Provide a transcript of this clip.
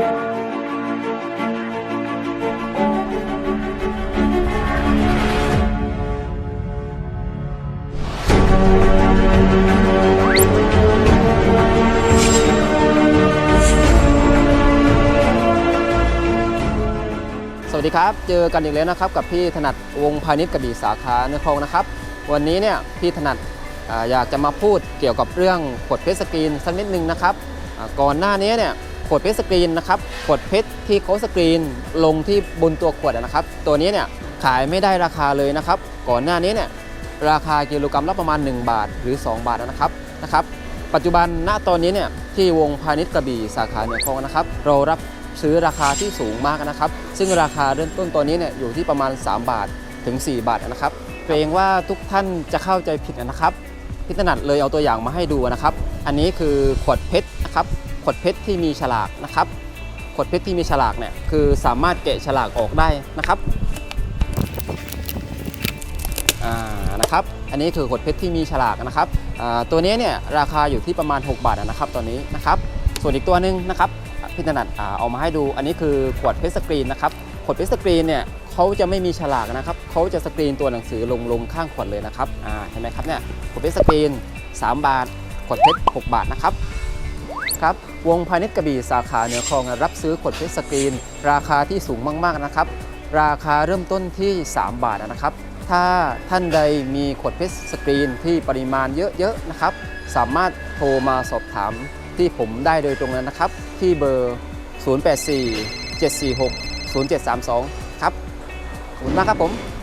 สวัสดีครับ เจอกันอีกแล้วนะครับกับพี่ถนัดวงพาณิชย์กระบี่สาขาเนื้อคลองนะครับ วันนี้เนี่ยพี่ถนัดออยากจะมาพูดเกี่ยวกับเรื่องขวดเพชรสกรีนสักนิดนึงนะครับก่อนหน้านี้เนี่ย ขวดเพชรสกรีนนะครับขวดเพชรที่เขาสกรีนลงที่บนตัวขวดนะครับ ตัวนี้เนี่ยขายไม่ได้ราคาเลยนะครับ ก่อนหน้านี้เนี่ยราคากิโลกรัมละประมาณ 1 บาทหรือ 2 บาทนะครับนะครับ ปัจจุบันณตอนนี้เนี่ยที่วงพาณิชย์กระบี่สาขาเหนือคลองนะครับ เรารับซื้อราคาที่สูงมากนะครับ ซึ่งราคาเริ่มต้นตัวนี้เนี่ยอยู่ที่ประมาณ 3 บาทถึง 4 บาทนะครับเกรงว่าทุกท่านจะเข้าใจผิดนะครับพี่ถนัดเลยเอาตัวอย่างมาให้ดูนะครับ อันนี้คือขวดเพชรนะครับ ขวดเพชรที่มีฉลากนะครับขวดเพชรที่มีฉลากเนี่ยคือสามารถแกะฉลากออกได้นะครับอ่านะครับอันนี้คือขวดเพชรที่มีฉลากนะครับอ่าตัวนี้เนี่ยราคาอยู่ที่ประมาณ 6 บาทนะครับตอนนี้นะครับส่วนอีกตัวหนึ่งนะครับพี่ถนัดอ่าเอามาให้ดูอันนี้คือขวดเพชรสกรีนนะครับขวดเพชรสกรีนเนี่ยเขาจะไม่มีฉลากนะครับเขาจะสกรีนตัวหนังสือลงลงข้างขวดเลยนะครับอ่าเห็นไหมครับเนี่ยขวดเพชรสกรีน 3 บาทขวดเพชร6บาทนะครับ ครับ วงพาณิชย์กระบี่สาขาเหนือคลองรับซื้อขวดเพชรสกรีน ราคาที่สูงมากๆนะครับ ราคาเริ่มต้นที่ 3 บาทนะครับ ถ้าท่านใดมีขวดเพชรสกรีนที่ปริมาณเยอะๆนะครับ สามารถโทรมาสอบถามที่ผมได้โดยตรงนั้นนะครับ ที่เบอร์ 084 746 0732 ครับขอบคุณมากครับผม